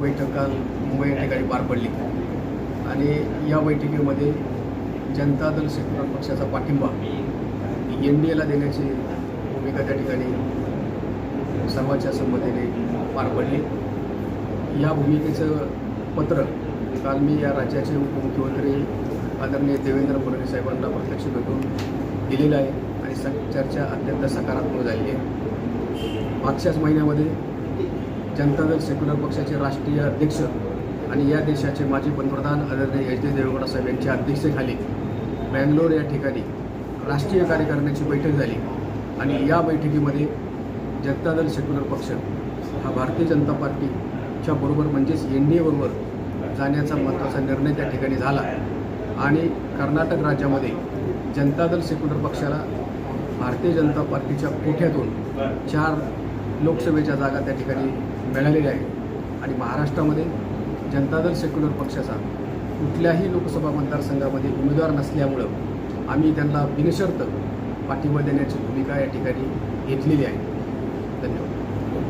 बैठक काल मुंबई या ठिकाणी पार पडली. आणि या बैठकीमध्ये जनता दल सेक्युलर पक्षाचा पाठिंबा एन डी एला देण्याची भूमिका त्या ठिकाणी सर्वांच्या संमतीने पार पडली. या भूमिकेचं पत्र काल मी या राज्याचे उपमुख्यमंत्री आदरणीय देवेंद्र फडणवीस साहेबांना प्रत्यक्ष भेटून दिलेलं आहे आणि स चर्चा अत्यंत सकारात्मक झालेली आहे. मागच्याच महिन्यामध्ये जनता दल सेक्युलर पक्षाचे राष्ट्रीय अध्यक्ष आणि या देशाचे माजी पंतप्रधान आदरणीय एच डी देवेगौडा साहेब यांच्या अध्यक्षतेखाली बँगलोर या ठिकाणी राष्ट्रीय कार्यकारिणीची बैठक झाली. आणि या बैठकीमध्ये जनता दल सेक्युलर पक्ष हा भारतीय जनता पार्टीच्या बरोबर म्हणजेच एन डी एबरोबर जाण्याचा महत्त्वाचा निर्णय त्या ठिकाणी झाला. आणि कर्नाटक राज्यामध्ये जनता दल सेक्युलर पक्षाला भारतीय जनता पार्टीच्या कोठ्यातून चार लोकसभेच्या जागा त्या ठिकाणी मिळालेल्या आहेत. आणि महाराष्ट्रामध्ये जनता दल सेक्युलर पक्षाचा कुठल्याही लोकसभा मतदारसंघामध्ये उमेदवार नसल्यामुळं आम्ही त्यांना बिनशर्त पाठिंबा देण्याची भूमिका या ठिकाणी घेतलेली आहे.